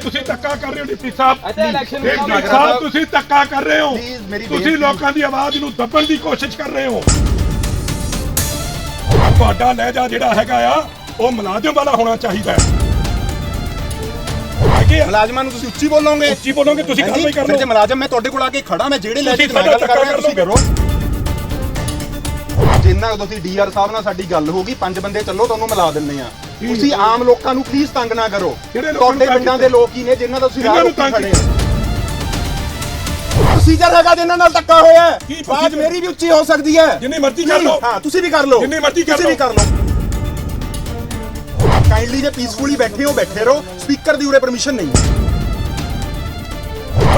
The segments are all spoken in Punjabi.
ਤੁਸੀਂ ਧੱਕਾ ਕਰ ਰਹੇ ਹੋ ਡਿਪਟੀ ਸਾਹਿਬ। ਇੱਥੇ election ਡਿਪਟੀ ਸਾਹਿਬ ਤੁਸੀਂ ਧੱਕਾ ਕਰ ਰਹੇ ਹੋ। Please, ਮੇਰੀ ਤੁਸੀਂ ਬੇਨਤੀ- ਲੋਕਾਂ ਦੀ ਆਵਾਜ਼ ਨੂੰ ਦੱਬਣ ਦੀ ਕੋਸ਼ਿਸ਼ ਕਰ ਰਹੇ ਹੋ। ਤੁਹਾਡਾ ਲਹਿਜਾ ਜਿਹੜਾ ਹੈਗਾ ਆ ਉਹ ਮੁਲਾਜ਼ਮ ਵਾਲਾ ਹੋਣਾ ਚਾਹੀਦਾ ਹੈ। ਹੈਗੇ ਆ? ਮੁਲਾਜ਼ਮਾਂ ਨੂੰ ਤੁਸੀਂ ਉੱਚੀ ਬੋਲੋਗੇ? ਉੱਚੀ ਬੋਲੋਗੇ ਤੁਸੀਂ ਹਾਂਜੀ, ਕਾਰਵਾਈ ਕਰ ਜੇ ਮੁਲਾਜ਼ਮ ਮੈਂ ਤੁਹਾਡੇ ਕੋਲ ਆ ਕੇ ਖੜਾ ਮੈਂ ਜਿਹੜੇ ਲੈ ਕੇ ਤੁਸੀਂ ਗੱਲ ਕਰ ਰਿਹਾ ਧੱਕਾ ਤੁਸੀਂ ਕਰੋ। ਜਿੰਨਾ ਕੁ ਤੁਸੀਂ ਡੀਆਰ ਸਾਹਿਬ ਨਾਲ ਸਾਡੀ ਗੱਲ ਹੋਗੀ ਪੰਜ ਬੰਦੇ ਚੱਲੋ ਤੁਹਾਨੂੰ ਮਿਲਾ ਦਿੰਨੇ ਆ ਤੁਸੀਂ ਆਮ ਲੋਕਾਂ ਨੂੰ ਪਲੀਜ਼ ਤੰਗ ਨਾ ਕਰੋ। ਤੁਹਾਡੇ ਪਿੰਡਾਂ ਦੇ ਲੋਕ ਹੀ ਨੇ ਜਿਨ੍ਹਾਂ ਦਾ ਤੁਸੀਂ ਰਾਹ ਰੋਕੀ ਤੰਗ ਖੜੇ ਹੋ। ਪ੍ਰੋਸੀਜਰ ਹੈਗਾ ਜਿਨ੍ਹਾਂ ਨਾਲ ਧੱਕਾ ਹੋਇਆ ਹੈ ਕੀ ਬਾਤ procedure? ਮੇਰੀ ਵੀ ਉੱਚੀ ਹੋ ਸਕਦੀ ਹੈ। ਜਿੰਨੀ ਮਰਜ਼ੀ ਕਰ ਲਓ। ਹਾਂ ਤੁਸੀਂ ਵੀ ਕਰ ਲਓ। ਜਿੰਨੀ ਮਰਜ਼ੀ ਕਰ ਤੁਸੀਂ ਵੀ ਲਓ। ਕਰ ਲਓ। ਕਾਈਂਡਲੀ ਜੇ ਪੀਸਫੁਲੀ ਬੈਠੇ ਹੋ ਬੈਠੇ ਰਹੋ। ਸਪੀਕਰ ਦੀ ਉਰੇ ਪਰਮਿਸ਼ਨ ਨਹੀਂ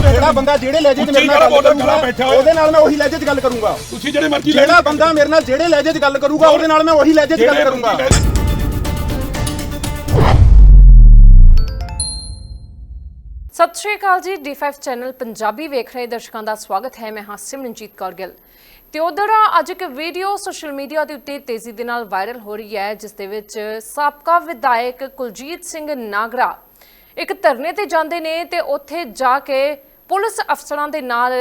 ਜਿਹੜਾ ਬੰਦਾ ਜਿਹੜੇ ਲਹਿਜੇ 'ਚ ਮੇਰੇ ਨਾਲ ਗੱਲ ਕਰੂਗਾ। ਉਹਦੇ ਨਾਲ ਮੈਂ ਉਹੀ ਲਹਿਜੇ 'ਚ ਗੱਲ ਕਰੂੰਗਾ। ਤੁਸੀਂ ਜਿਹੜੇ ਮਰਜ਼ੀ ਜਿਹੜਾ ਬੰਦਾ ਮੇਰੇ ਨਾਲ ਜਿਹੜੇ ਲਹਿਜੇ 'ਚ ਗੱਲ ਕਰੂਗਾ ਉਹਦੇ ਨਾਲ ਮੈਂ ਉਹੀ ਲਹਿਜੇ 'ਚ ਗੱਲ ਕਰੂੰਗਾ। ਸਤਿ ਸ਼੍ਰੀ ਅਕਾਲ ਜੀ D5 ਚੈਨਲ ਪੰਜਾਬੀ ਵੇਖ ਰਹੇ ਦਰਸ਼ਕਾਂ ਦਾ ਸਵਾਗਤ ਹੈ, ਮੈਂ ਹਾਂ ਸਿਮਰਨਜੀਤ ਕੌਰ ਗਿੱਲ। ਤਿਉਦਰਾ ਅੱਜ ਇੱਕ ਵੀਡੀਓ ਸੋਸ਼ਲ ਮੀਡੀਆ ਦੇ ਉੱਤੇ ਤੇਜ਼ੀ ਦੇ ਨਾਲ ਵਾਇਰਲ ਹੋ ਰਹੀ ਹੈ, ਜਿਸ ਦੇ ਵਿੱਚ ਸਾਬਕਾ ਵਿਧਾਇਕ ਕੁਲਜੀਤ ਸਿੰਘ ਨਾਗਰਾ ਇੱਕ ਧਰਨੇ ਤੇ ਜਾਂਦੇ ਨੇ ਤੇ ਉੱਥੇ ਜਾ ਕੇ ਪੁਲਿਸ ਅਫਸਰਾਂ ਦੇ ਨਾਲ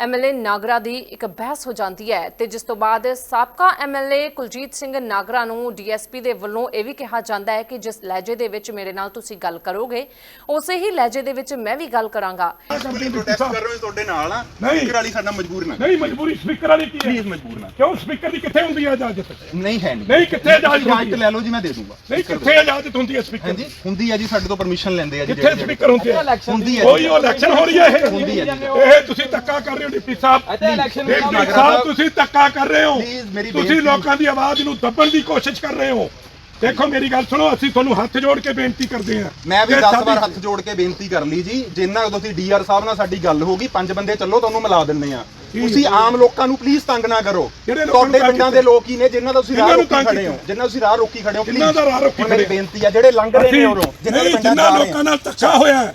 ਐਮਐਲਏ ਨਾਗਰਾ ਦੀ ਇੱਕ ਬਹਿਸ ਹੋ ਜਾਂਦੀ ਹੈ ਤੇ ਜਿਸ ਤੋਂ ਬਾਅਦ ਸਾਬਕਾ ਐਮਐਲਏ ਕੁਲਜੀਤ ਸਿੰਘ ਨਾਗਰਾ ਨੂੰ ਡੀਐਸਪੀ ਦੇ ਵੱਲੋਂ ਇਹ ਵੀ ਕਿਹਾ ਜਾਂਦਾ ਹੈ ਕਿ ਜਿਸ ਲਹਿਜੇ ਦੇ ਵਿੱਚ ਮੇਰੇ ਨਾਲ ਤੁਸੀਂ ਗੱਲ ਕਰੋਗੇ ਉਸੇ ਹੀ ਲਹਿਜੇ ਦੇ ਵਿੱਚ ਮੈਂ ਵੀ ਗੱਲ ਕਰਾਂਗਾ। ਪ੍ਰੋਟੈਸਟ ਕਰ ਰਹੇ ਹੋ ਤੁਹਾਡੇ ਨਾਲ ਆ ਨਹੀਂ। ਸਪੀਕਰ ਵਾਲੀ ਸਾਡਾ ਮਜਬੂਰ ਨਾ ਨਹੀਂ ਮਜਬੂਰੀ ਸਪੀਕਰ ਵਾਲੀ ਕੀ ਹੈ? ਪਲੀਜ਼ ਮਜਬੂਰ ਨਾ। ਕਿਉਂ ਸਪੀਕਰ ਦੀ ਕਿੱਥੇ ਹੁੰਦੀ ਹੈ ਇਜਾਜ਼ਤ? ਨਹੀਂ ਹੈ ਨਹੀਂ। ਨਹੀਂ ਕਿੱਥੇ ਇਜਾਜ਼ਤ ਇਜਾਜ਼ਤ ਹੁੰਦੀ ਹੈ? ਲੈ ਲਓ ਜੀ ਮੈਂ ਦੇ ਦੂੰਗਾ। ਨਹੀਂ ਕਿੱਥੇ ਇਜਾਜ਼ਤ ਹੁੰਦੀ ਹੈ ਸਪੀਕਰ? ਹਾਂਜੀ ਹੁੰਦੀ ਹੈ ਜੀ ਸਾਡੇ ਤੋਂ ਪਰਮਿਸ਼ਨ ਲੈਂਦੇ ਆ ਜੀ ਕਿੱਥੇ ਸਪੀਕਰ ਹੁੰਦੇ ਆ? ਹੁੰਦੀ ਹੈ ਕੋਈ ਇਲੈਕਸ਼ਨ ਹੋ ਰਹੀ ਹੈ ਇਹ? ਹੁੰਦੀ ਹੈ ਜੀ। ਇਹ ਤੁਸੀਂ ਧੱਕਾ ਕਰ ਰਹੇ ਹੋ ਡਿਪਟੀ ਸਾਹਿਬ ਡਿਪਟੀ ਸਾਹਿਬ ਤੁਸੀਂ ਧੱਕਾ ਕਰ ਰਹੇ ਹੋ। ਤੁਸੀਂ ਲੋਕਾਂ ਦੀ ਆਵਾਜ਼ ਨੂੰ ਦੱਬਣ ਦੀ ਕੋਸ਼ਿਸ਼ ਕਰ ਰਹੇ ਹੋ। ਦੇਖੋ ਮੇਰੀ ਗੱਲ ਸੁਣੋ ਅਸੀਂ ਤੁਹਾਨੂੰ ਹੱਥ ਜੋੜ ਕੇ ਬੇਨਤੀ ਕਰਦੇ ਹਾਂ ਮੈਂ ਵੀ ਕਿ 10 ਸਾਡੀ- ਵਾਰ ਹੱਥ ਜੋੜ ਕੇ ਬੇਨਤੀ ਕਰ ਲਈ ਜੀ। ਜਿੰਨਾ ਤੁਸੀਂ ਡੀਆਰ ਸਾਹਿਬ ਨਾਲ ਸਾਡੀ ਗੱਲ ਹੋਗੀ ਪੰਜ ਬੰਦੇ ਚੱਲੋ ਤੁਹਾਨੂੰ ਮਿਲਾ ਦਿੰਨੇ ਆ ਤੁਸੀਂ ਆਮ ਲੋਕਾਂ ਨੂੰ ਪਲੀਜ਼ ਤੰਗ ਨਾ ਕਰੋ। ਤੁਹਾਡੇ ਪਿੰਡਾਂ ਦੇ ਲੋਕ ਹੀ ਨੇ ਜਿਨ੍ਹਾਂ ਦਾ ਤੁਸੀਂ ਰਾਹ ਰੋਕੀ ਖੜੇ ਹੋ? ਜਿਨ੍ਹਾਂ ਤੁਸੀਂ ਰਾਹ ਰੋਕੀ ਖੜੇ ਹੋ। ਕਿਹਨਾਂ ਦਾ ਰਾਹ ਰੋਕੀ ਮੇਰੀ ਖੜੇ? ਬੇਨਤੀ ਆ ਜਿਹੜੇ ਲੰਘ ਰਹੇ ਨੇ ਉਰੋਂ ਜਿਨ੍ਹਾਂ ਦੇ ਪਿੰਡਾਂ ਜਿਨ੍ਹਾਂ ਲੋਕਾਂ ਨਾਲ ਧੱਕਾ ਹੋਇਆ ਹੈ,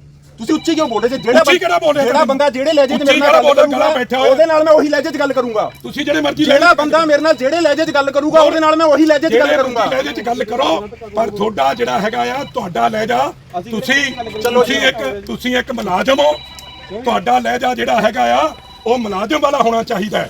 ਤੁਸੀਂ ਉੱਚੀ ਕਿਉਂ ਬੋਲ ਰਹੇ ਜੇ ਜਿਹੜਾ ਉੱਚੀ ਕਿਹੜਾ ਬੋਲ ਰਿਹਾ ਜਿਹੜਾ? ਬੰਦਾ ਜਿਹੜੇ ਲਹਿਜੇ 'ਚ ਮੇਰੇ ਨਾਲ ਗੱਲ? ਕਰੂਗਾ। ਉਹਦੇ ਨਾਲ ਮੈਂ ਉਹੀ ਲਹਿਜੇ 'ਚ ਗੱਲ ਕਰੂੰਗਾ ਤੁਸੀਂ ਜਿਹੜੇ ਮਰਜ਼ੀ ਜਿਹੜਾ ਬੰਦਾ ਮੇਰੇ ਨਾਲ ਜਿਹੜੇ ਲਹਿਜੇ 'ਚ ਗੱਲ ਕਰੂਗਾ ਉਹਦੇ ਨਾਲ ਮੈਂ ਉਹੀ ਲਹਿਜੇ 'ਚ ਗੱਲ ਕਰੂੰਗਾ ਲਹਿਜੇ 'ਚ ਗੱਲ ਕਰੋ ਪਰ ਤੁਹਾਡਾ ਜਿਹੜਾ ਹੈਗਾ ਆ ਤੁਹਾਡਾ ਲਹਿਜਾ ਤੁਸੀਂ ਤੁਸੀਂ ਇੱਕ ਤੁਸੀਂ ਇੱਕ ਮੁਲਾਜ਼ਮ ਹੋ ਤੁਹਾਡਾ ਲਹਿਜਾ ਜਿਹੜਾ ਹੈਗਾ ਆ ਉਹ ਮੁਲਾਜ਼ਮ ਵਾਲਾ ਹੋਣਾ ਚਾਹੀਦਾ ਹੈ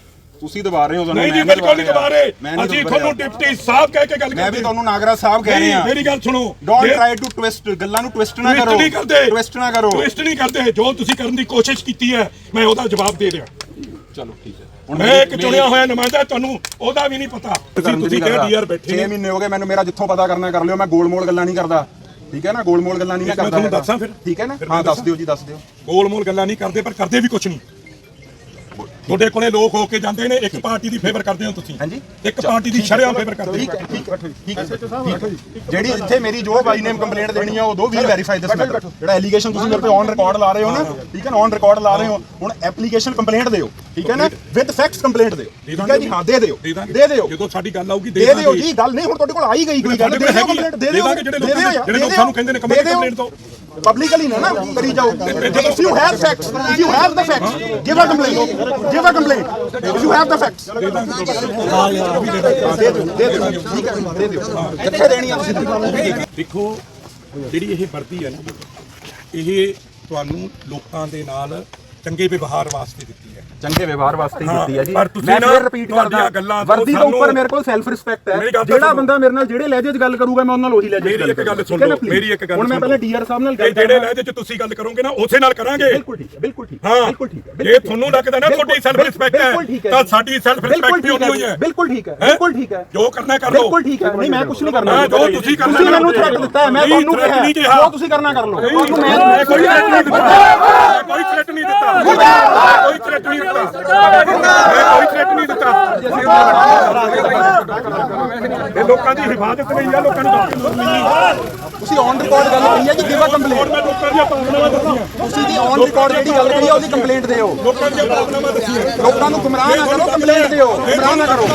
ਤੁਸੀਂ ਦਬਾ ਰਹੇ ਹੋ ਤੁਹਾਨੂੰ ਨਹੀਂ ਜੀ ਬਿਲਕੁਲ ਨਹੀਂ ਦਬਾ ਰਹੇ। ਅਸੀਂ ਤੁਹਾਨੂੰ। ਡਿਪਟੀ ਸਾਹਿਬ ਕਹਿ ਕੇ ਗੱਲ ਕਰਦੇ ਮੈਂ ਵੀ ਤੁਹਾਨੂੰ ਨਾਗਰਾ ਸਾਹਿਬ ਕਹਿ ਰਿਹਾ। ਮੇਰੀ ਗੱਲ ਸੁਣੋ। ਡੋਨਟ ਟਰਾਈ ਟੂ ਟਵਿਸਟ ਗੱਲਾਂ ਨੂੰ ਟਵਿਸਟ ਨਾ ਕਰੋ। ਨਹੀਂ ਕਰਦੇ। ਟਵਿਸਟ ਨਾ ਕਰੋ। ਟਵਿਸਟ ਨਹੀਂ ਕਰਦੇ। ਜੋ ਤੁਸੀਂ ਕਰਨ ਦੀ ਕੋਸ਼ਿਸ਼ ਕੀਤੀ ਹੈ ਮੈਂ ਉਹਦਾ ਜਵਾਬ ਦੇ ਰਿਹਾ। ਚਲੋ ਠੀਕ ਹੈ। ਮੈਂ ਇੱਕ ਚੁਣਿਆ ਹੋਇਆ ਨੁਮਾਇੰਦਾ ਤੁਹਾਨੂੰ ਉਹਦਾ ਵੀ ਨਹੀਂ ਪਤਾ। ਤੁਸੀਂ ਤੁਸੀਂ ਕਿਹਾ ਡੀਆਰ ਬੈਠੇ 6 ਨੇ। ਮਹੀਨੇ ਹੋ ਗਏ ਮੈਨੂੰ ਮੇਰਾ ਜਿੱਥੋਂ ਪਤਾ ਕਰਨਾ ਕਰ ਲਿਓ। ਮੈਂ ਗੋਲ-ਮੋਲ ਗੱਲਾਂ ਨਹੀਂ ਕਰਦਾ। ਠੀਕ ਹੈ ਨਾ? ਗੋਲ-ਮੋਲ ਗੱਲਾਂ ਨਹੀਂ ਮੈਂ ਮੈਂ ਕਰਦਾ ਤੁਹਾਨੂੰ। ਦੱਸਾਂ ਫਿਰ? ਠੀਕ ਹੈ ਨਾ? ਹਾਂ ਦੱਸਾਂ? ਦਿਓ ਜੀ ਦੱਸ ਦਿਓ। ਗੋਲ ਮੋਲ ਗੱਲਾਂ ਨਹੀਂ ਕਰਦੇ ਪਰ ਕਰਦੇ ਵੀ ਕੁਝ ਨਹੀਂ। ਤੁਹਾਡੇ ਕੋਲੇ ਲੋਕ ਹੋ ਕੇ ਜਾਂਦੇ ਨੇ ਇੱਕ ਪਾਰਟੀ ਦੀ ਫੇਵਰ ਕਰਦੇ ਹੋ ਤੁਸੀਂ। ਹਾਂਜੀ। ਇੱਕ ਪਾਰਟੀ ਦੀ ਸ਼ਰਿਆਮ ਫੇਵਰ ਕਰਦੇ ਠੀਕ ਹੋ। ਜਿਹੜੀ ਇੱਥੇ ਮੇਰੀ ਜੋ ਬਾਈ ਨੇਮ ਕੰਪਲੇਂਟ ਦੇਣੀ ਆ ਉਹ ਦੋ ਵੀ ਵੈਰੀਫਾਈ ਦਿਸ ਮੈਟਰ ਜਿਹੜਾ ਐਲੀਗੇਸ਼ਨ ਤੁਸੀਂ ਮੇਰੇ ਤੇ ਔਨ ਰਿਕਾਰਡ ਲਾ ਰਹੇ ਹੋ ਨਾ ਠੀਕ ਹੈ ਨਾ ਔਨ ਰਿਕਾਰਡ ਲਾ ਰਹੇ ਹੋ। ਹੁਣ ਐਪਲੀਕੇਸ਼ਨ ਕੰਪਲੇਂਟ ਦਿਓ ਠੀਕ ਹੈ ਨਾ ਵਿਦ ਫੈਕਟਸ ਕੰਪਲੇਂਟ ਦਿਓ ਠੀਕ ਹੈ ਜੀ ਹਾਂ ਦੇ ਦਿਓ ਦੇ ਦਿਓ। ਜਦੋਂ ਸਾਡੀ ਗੱਲ ਆਊਗੀ ਦੇ ਦਿਓ ਜੀ ਗੱਲ ਨਹੀਂ ਹੁਣ ਤੁਹਾਡੇ ਕੋਲ ਆਈ ਗਈ ਕੋਈ ਗੱਲ ਦੇ ਦਿਓ ਕੰਪਲੇਂਟ ਦੇ ਦਿਓ ਜਿਹੜੇ ਲੋਕਾਂ ਨੂੰ ਕਹਿੰਦੇ ਨੇ ਕੰਪਲੇਂਟ ਦੋ ਪਬਲਿਕਲੀ ਨਾ ਨਾ ਕਰੀ ਜਾਓ। If you have facts you have the facts give a complaint give a complaint if you have the facts ਦੇ ਦਿਓ ਦੇ ਦਿਓ ਠੀਕ ਹੈ ਦੇ ਦਿਓ। ਕਿੱਥੇ ਦੇਣੀ ਆ ਤੁਸੀਂ? ਦੇਖੋ ਜਿਹੜੀ ਇਹ ਵਰਦੀ ਹੈ ਨਾ ਇਹ ਤੁਹਾਨੂੰ ਲੋਕਾਂ ਦੇ ਨਾਲ ਚੰਗੇ ਵਿਵਹਾਰ ਵਾਸਤੇ ਦਿੱਤੀ ਹੈ। ਚੰਗੇ ਵਿਵਹਾਰ ਵਾਸਤੇ ਹੀ ਦਿੱਤੀ ਹੈ ਜੀ। ਮੈਂ ਫਿਰ ਰਿਪੀਟ ਕਰਦਾ ਗੱਲਾਂ ਤੋਂ ਵਰਦੀ ਸਾਨੂੰ- ਉੱਪਰ ਮੇਰੇ ਕੋਲ ਸੈਲਫ ਰਿਸਪੈਕਟ ਹੈ ਗੱਲ ਤਾਂ ਜਿਹੜਾ। ਬੰਦਾ ਮੇਰੇ ਨਾਲ ਜਿਹੜੇ ਲਹਿਜੇ 'ਚ ਗੱਲ ਕਰੂਗਾ ਮੈਂ ਉਹਨਾਂ ਨਾਲ ਉਹੀ ਲਹਿਜੇ 'ਚ ਮੇਰੀ ਇੱਕ ਗੱਲ ਸੁਣ ਲਓ? ਮੇਰੀ ਇੱਕ ਗੱਲ ਹੁਣ ਮੈਂ ਪਹਿਲਾਂ। ਡੀਆਰ ਸਾਹਿਬ ਨਾਲ ਤੇ ਗੱਲ ਜਿਹੜੇ। ਲਹਿਜੇ 'ਚ ਤੁਸੀਂ ਗੱਲ ਕਰੋਗੇ ਨਾ ਉਸੇ ਨਾਲ ਕਰਾਂਗੇ। ਬਿਲਕੁਲ ਠੀਕ ਹੈ ਬਿਲਕੁਲ ਠੀਕ ਹੈ ਹਾਂ। ਬਿਲਕੁਲ ਠੀਕ ਹੈ ਜੇ ਤੁਹਾਨੂੰ ਲੱਗਦਾ ਨਾ ਤੁਹਾਡੀ ਸੈਲਫ ਰਿਸਪੈਕਟ ਹੈ ਤਾਂ ਸਾਡੀ ਸੈਲਫ ਰਿਸਪੈਕਟ ਵੀ ਉਨੀ ਹੈ ਬਿਲਕੁਲ ਠੀਕ ਹੈ? ਬਿਲਕੁਲ ਠੀਕ ਹੈ। ਜੋ ਕਰਨਾ ਕਰ ਲਓ। ਬਿਲਕੁਲ ਠੀਕ ਹੈ ਨਹੀਂ ਮੈਂ ਕੁਝ ਨਹੀਂ ਕਰਨਾ। ਜੋ ਤੁਸੀਂ ਕਰਨਾ ਤੁਸੀਂ ਮੈਨੂੰ। ਥ੍ਰੈਟ ਦਿੱਤਾ ਮੈਂ ਤੁਹਾਨੂੰ ਕਿਹਾ। ਜੋ ਤੁਸੀਂ ਕਰਨਾ ਕਰ ਲਓ। ਤੁਹਾਨੂੰ ਮੈਂ ਕੋਈ ਥ੍ਰੈਟ ਨਹੀਂ ਦਿੱਤਾ। ਕੋਈ ਥ੍ਰੈਟ ਨਹੀਂ ਦਿੱਤਾ। ਕੋਈ ਥ੍ਰੈਟ ਨਹੀਂ ਦਿੱਤਾ। ਮੈਂ ਕੋਈ ਥ੍ਰੈਟ ਨਹੀਂ ਦਿੱਤਾ। ਇਹ ਲੋਕਾਂ ਦੀ ਹਿਫਾਜ਼ਤ ਲਈ ਆ ਲੋਕਾਂ ਨੂੰ ਡਾਕਟਰ ਮਿਲੀ ਤੁਸੀਂ ਔਨ ਰਿਕਾਰਡ ਗੱਲ ਕਰੀ ਹੈ ਕਿ ਗਿਵ ਅ ਕੰਪਲੇਂਟ ਹੋਰ ਮੈਂ ਲੋਕਾਂ ਦੀਆਂ ਭਾਵਨਾਵਾਂ ਦੱਸੀਆਂ। ਤੁਸੀਂ ਦੀ ਔਨ ਰਿਕਾਰਡ ਜਿਹੜੀ ਗੱਲ ਕਰੀ ਹੈ ਉਹਦੀ ਕੰਪਲੇਂਟ ਦਿਓ। ਲੋਕਾਂ ਦੀਆਂ ਭਾਵਨਾਵਾਂ ਦੱਸੀਆਂ। ਲੋਕਾਂ ਨੂੰ ਗੁੰਮਰਾਹ ਨਾ ਕਰੋ ਕੰਪਲੇਂਟ ਦਿਓ। ਗੁੰਮਰਾਹ ਨਾ ਕਰੋ।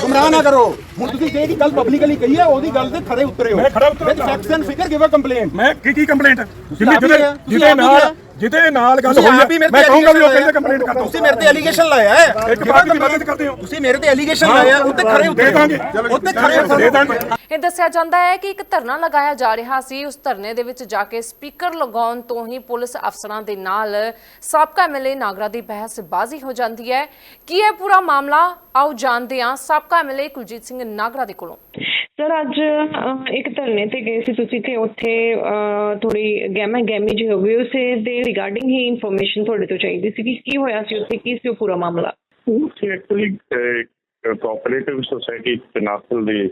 ਗੁੰਮਰਾਹ ਨਾ ਕਰੋ। ਹੁਣ ਤੁਸੀਂ ਜਿਹੜੀ ਗੱਲ ਪਬਲਿਕਲੀ ਕਹੀ ਹੈ ਉਹਦੀ ਗੱਲ ਤੇ ਖੜੇ ਉਤਰੇ ਹੋ। ਮੈਂ ਖੜਾ ਉਤਰਿਆ। With facts and figure give a complaint ਮੈਂ ਕੀ ਕੀ ਕੰਪਲੇਂਟ ਆਪ ਜਿਹਦੇ ਨਾਲ। ਜਿਹਦੇ ਨਾਲ ਗੱਲ ਹੋਈ ਹੀ ਮੈਂ ਕਹੂੰਗਾ ਵੀ ਉਹ ਕਹਿੰਦੇ ਕੰਪਲੇਂਟ ਕਰ ਦਿਓ ਤੁਸੀਂ ਮੇਰੇ ਤੇ ਐਲੀਗੇਸ਼ਨ ਲਾਇਆ ਹੈ? ਇੱਕ ਪਾਰਟੀ ਦੀ ਮਦਦ ਕਰਦੇ ਹੋ। ਤੁਸੀਂ ਮੇਰੇ ਤੇ ਐਲੀਗੇਸ਼ਨ ਲਾਇਆ ਉੱਤੇ ਖੜੇ ਦੇ ਉਤਰੇ ਦਾਂਗੇ। ਉੱਤੇ ਖੜੇ ਦੇ ਦਾਂਗੇ। ਇਹ ਦੱਸਿਆ ਜਾਂਦਾ ਹੈ ਕਿ ਇੱਕ ਧਰਨਾ ਲਗਾਇਆ ਜਾ ਰਿਹਾ ਸੀ ਉਸ ਧਰਨੇ ਦੇ ਵਿੱਚ ਜਾ ਕੇ ਸਪੀਕਰ ਲਗਾਉਣ ਤੋਂ ਹੀ ਪੁਲਿਸ ਅਫਸਰਾਂ ਦੇ ਨਾਲ ਸਾਬਕਾ ਐਮਐਲਏ ਨਾਗਰਾ ਦੀ ਬਹਿਸਬਾਜ਼ੀ ਹੋ ਜਾਂਦੀ ਹੈ। ਕੀ ਹੈ ਪੂਰਾ ਮਾਮਲਾ? ਆਓ ਜਾਣਦੇ ਹਾਂ ਸਾਬਕਾ ਐਮਐਲਏ ਕੁਲਜੀਤ ਸਿੰਘ ਨਾਗਰਾ ਦੇ ਕੋਲੋਂ। ਸਰ ਅੱਜ ਇੱਕ ਧਰਨੇ ਤੇ ਗਏ ਸੀ ਤੁਸੀਂ ਤੇ ਉੱਥੇ ਥੋੜੀ ਗਹਿਮਾ ਗਹਿਮੀ ਜਿਹੀ ਹੋ ਗਈ। ਉਸੇ ਦੇ ਰਿਗਾਰਡਿੰਗ ਹੀ ਇਨਫੋਰਮੇਸ਼ਨ ਤੁਹਾਡੇ ਤੋਂ ਚਾਹੀਦੀ ਸੀ ਕਿ ਕੀ ਹੋਇਆ ਸੀ ਉੱਥੇ ਕੀ ਸੀ ਉਹ ਪੂਰਾ ਮਾਮਲਾ? ਉੱਥੇ ਐਕਚੁਅਲੀ ਕੋਆਪਰੇਟਿਵ ਸੁਸਾਇਟੀ ਤਨਾਸਲ ਦੇ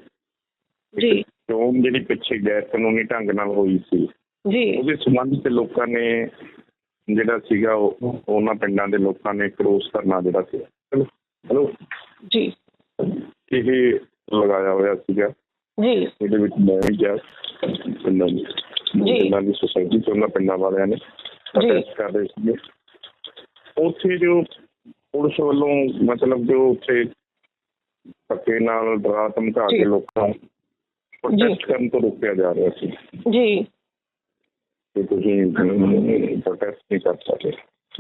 ਜੀ। ਚੋਣ ਜਿਹੜੀ ਪਿੱਛੇ ਗੈਰ ਕਾਨੂੰਨੀ ਢੰਗ ਨਾਲ ਹੋਈ ਸੀ। ਜੀ। ਉਹਦੇ ਸੰਬੰਧ ਚ ਲੋਕਾਂ ਨੇ ਜਿਹੜਾ ਸੀਗਾ ਉਹ ਉਹਨਾਂ ਪਿੰਡਾਂ ਦੇ ਲੋਕਾਂ ਨੇ ਕਰੋਸ ਕਰਨਾ ਜਿਹੜਾ ਸੀ। ਹੈਲੋ? ਜੀ। ਇਹ ਲਗਾਇਆ ਹੋਇਆ ਸੀਗਾ। ਜੀ। ਇਹਦੇ ਵਿੱਚ ਮੈਂ ਵੀ ਗਿਆ। ਪਿੰਡਾਂ ਦੀ ਪਿੰਡਾਂ ਦੀ ਸੁਸਾਇਟੀ ਚ ਉਹਨਾਂ ਪਿੰਡਾਂ ਵਾਲਿਆਂ ਨੇ। ਪ੍ਰੋਟੈਸਟ ਕਰ ਰਹੇ ਸੀਗੇ। ਉੱਥੇ ਜੋ ਪੁਲਿਸ ਵੱਲੋਂ ਮਤਲਬ ਜੋ ਉੱਥੇ ਧੱਕੇ ਨਾਲ ਡਰਾ ਧਮਕਾ। ਕੇ ਲੋਕਾਂ ਪ੍ਰੋਟੈਸਟ ਕਰਨ ਤੋਂ ਰੋਕਿਆ ਜਾ ਰਿਹਾ ਸੀ। ਜੀ। ਕਿ ਤੁਸੀਂ ਪ੍ਰੋਟੈਸਟ ਨਹੀਂ ਕਰ ਸਕਦੇ।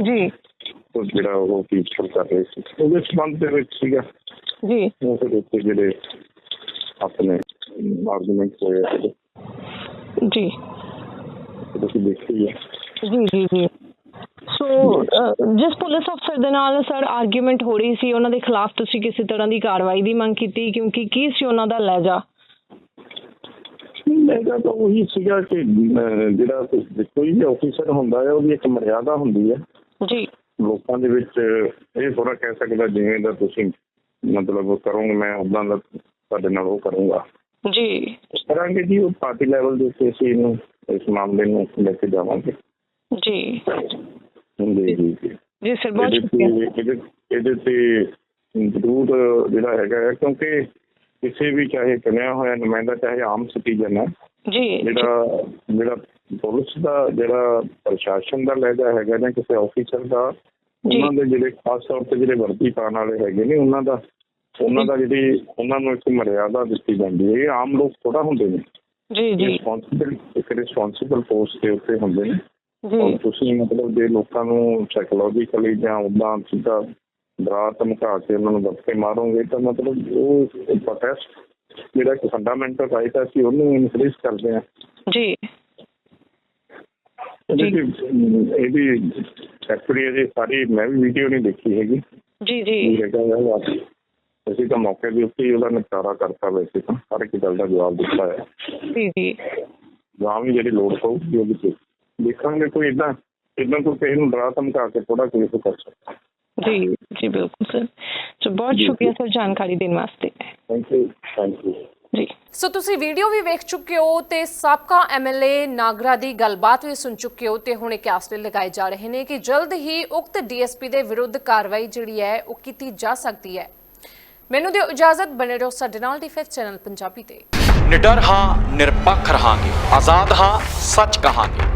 ਜੀ। ਉਹ ਜਿਹੜਾ ਉਹ ਪੀਸਫੁਲ ਕਰ ਰਹੇ ਸੀ। ਉਹਦੇ ਸੰਬੰਧ ਦੇ ਵਿੱਚ ਸੀਗਾ। ਜੀ। ਉਹ ਫਿਰ ਉੱਥੇ ਜਿਹੜੇ ਆਪਣੇ ਆਰਗੂਮੈਂਟ ਹੋਏ ਜੀ। ਤੁਸੀਂ ਦੇਖੀ ਹੈ ਜੀ ਜੀ ਜੀ। ਸੋ ਜਿਸ ਪੁਲਿਸ ਅਫਸਰ ਦੇ ਨਾਲ ਸਰ ਆਰਗੂਮੈਂਟ ਹੋ ਰਹੀ ਸੀ ਉਹਨਾਂ ਦੇ ਖਿਲਾਫ ਤੁਸੀਂ ਕਿਸੇ ਤਰ੍ਹਾਂ ਦੀ ਕਾਰਵਾਈ ਦੀ ਮੰਗ ਕੀਤੀ ਕਿਉਂਕਿ ਕੀ ਸੀ ਉਹਨਾਂ ਦਾ ਲਹਿਜਾ? ਮੇਰਾ ਤਾਂ ਉਹੀ ਸੀਗਾ ਕਿ ਜਿਹੜਾ ਕੋਈ- ਵੀ ਆਫੀਸਰ ਹੁੰਦਾ ਹੈ ਉਹਦੀ ਇੱਕ ਮਰਿਆਦਾ ਹੁੰਦੀ ਹੈ। ਜੀ। ਲੋਕਾਂ ਦੇ ਵਿੱਚ ਇਹ ਥੋੜਾ ਕਹਿ ਸਕਦਾ ਜਿਵੇਂ ਦਾ ਤੁਸੀਂ ਮਤਲਬ ਕਰੋਗੇ ਮੈਂ ਉਦਾਂ ਦਾ ਤੁਹਾਡੇ ਨਾਲ ਉਹ ਕਰੂੰਗਾ। ਜੀ। ਇਸ ਤਰ੍ਹਾਂ ਕਿ ਜੀ ਉਹ ਪਾਰਟੀ ਲੈਵਲ ਦੇ ਉੱਤੇ ਅਸੀਂ ਇਹਨੂੰ ਇਸ ਮਾਮਲੇ ਨੂੰ ਲੈ ਕੇ ਜਾਵਾਂਗੇ। ਜੀ। ਜੀ ਜੀ ਜੀ। ਜੀ ਸਰ ਬਹੁਤ ਇਹਦੇ ਸ਼ੁਕਰੀਆ। ਤੇ ਇਹਦੇ ਇਹਦੇ ਤੇ ਜ਼ਰੂਰ ਜਿਹੜਾ ਹੈਗਾ ਹੈ ਕਿਉਂਕਿ ਕਿਸੇ ਵੀ ਚਾਹੇ ਚੁਣਿਆ ਹੋਇਆ ਨੁਮਾਇੰਦਾ ਚਾਹੇ ਆਮ ਸਿਟੀਜ਼ਨ ਹੈ ਜੀ। ਜਿਹੜਾ ਜਿਹੜਾ ਪੁਲਿਸ ਦਾ ਜਿਹੜਾ ਪ੍ਰਸ਼ਾਸਨ ਦਾ ਲਹਿਜਾ ਹੈਗਾ ਨਾ ਕਿਸੇ ਆਫੀਸਰ ਦਾ। ਉਹਨਾਂ ਦੇ ਜਿਹੜੇ ਖਾਸ ਤੌਰ ਤੇ ਜਿਹੜੇ ਵਰਦੀ ਪਾਉਣ ਵਾਲੇ ਹੈਗੇ ਨੇ ਉਹਨਾਂ ਦਾ ਉਹਨਾਂ ਦਾ ਜਿਹੜੀ ਉਹਨਾਂ ਨੂੰ ਇੱਕ ਮਰਿਆਦਾ ਦਿੱਤੀ ਜਾਂਦੀ ਹੈ। ਇਹ ਆਮ ਲੋਕ ਥੋੜਾ ਹੁੰਦੇ ਨੇ। ਜੀ ਜੀ। ਰਿਸਪੌਂਸਿਬਲ ਇੱਕ ਰਿਸਪੌਂਸਿਬਲ ਪੋਸਟ ਦੇ ਉੱਤੇ ਹੁੰਦੇ ਨੇ। ਜੀ। ਤੁਸੀਂ ਮਤਲਬ ਜੇ ਲੋਕਾਂ ਨੂੰ ਸਾਈਕੋਲੋਜੀਕਲੀ ਜਾਂ ਉਦਾਂ ਸਿੱਧਾ ਡਰਾ ਧਮਕਾ ਕੇ ਉਹਨਾਂ ਨੂੰ ਧੱਕੇ ਮਾਰੋਗੇ ਤਾਂ ਮਤਲਬ ਉਹ ਪ੍ਰੋਟੈਸਟ ਜਿਹੜਾ ਇੱਕ ਫੰਡਾਮੈਂਟਲ ਰਾਈਟ ਹੈ ਅਸੀਂ ਉਹਨੂੰ ਇਨਕਰੀਜ਼ ਕਰਦੇ ਹਾਂ। ਜੀ। ਇਹਦੀ ਇਹਦੀ ਐਕਚੁਅਲੀ ਇਹ ਸਾਰੀ ਮੈਂ ਵੀ ਵੀਡੀਓ ਨਹੀਂ ਦੇਖੀ ਹੈਗੀ। ਜੀ ਜੀ। ਇਹ ਅਸੀਂ ਤਾਂ ਮੌਕੇ ਦੇ ਉੱਤੇ ਉਹਦਾ ਨਿਪਟਾਰਾ ਕਰਤਾ ਵੈਸੇ ਤਾਂ ਹਰ ਇੱਕ ਗੱਲ ਦਾ ਜਵਾਬ ਦਿੱਤਾ ਹੈ। ਜੀ ਜੀ। ਜਾਂ ਵੀ ਜਿਹੜੀ ਲੋੜ ਪਊਗੀ ਉਹਦੇ ਤੇ ਦੇਖਾਂਗੇ ਕੋਈ ਇਦਾਂ ਇਦਾਂ ਕੋਈ ਕਿਸੇ ਨੂੰ ਡਰਾ ਧਮਕਾ ਕੇ ਥੋੜਾ ਕੋਈ ਕਰ ਸਕਦਾ। ਜੀ ਜੀ ਬਿਲਕੁਲ ਸਰ। ਸੋ ਬਹੁਤ ਸ਼ੁਕਰੀਆ ਸਰ ਜਾਣਕਾਰੀ ਦੇਣ ਵਾਸਤੇ। ਥੈਂਕ ਯੂ ਥੈਂਕ ਯੂ ਜੀ। ਸੋ ਤੁਸੀਂ ਵੀਡੀਓ ਵੀ ਵੇਖ ਚੁੱਕੇ ਹੋ ਤੇ ਸਾਬਕਾ ਐਮਐਲਏ ਨਾਗਰਾ ਦੀ ਗੱਲਬਾਤ ਵੀ ਸੁਣ ਚੁੱਕੇ ਹੋ ਤੇ ਹੁਣ ਇਹ ਆਸਰੇ ਲਗਾਏ ਜਾ ਰਹੇ ਨੇ ਕਿ ਜਲਦ ਹੀ ਉਕਤ ਡੀਐਸਪੀ ਦੇ ਵਿਰੁੱਧ ਕਾਰਵਾਈ ਜਿਹੜੀ ਹੈ ਉਹ ਕੀਤੀ ਜਾ ਸਕਦੀ ਹੈ। ਮੈਨੂੰ ਦਿਓ ਇਜਾਜ਼ਤ ਬਣੇ ਰਹੋ ਸਾਡੇ ਨਾਲ ਡੀ5 ਚੈਨਲ ਪੰਜਾਬੀ ਤੇ। ਨਿਡਰ ਹਾਂ ਨਿਰਪੱਖ ਰਹਾਂਗੇ। ਆਜ਼ਾਦ ਹਾਂ ਸੱਚ ਕਹਾਂਗੇ।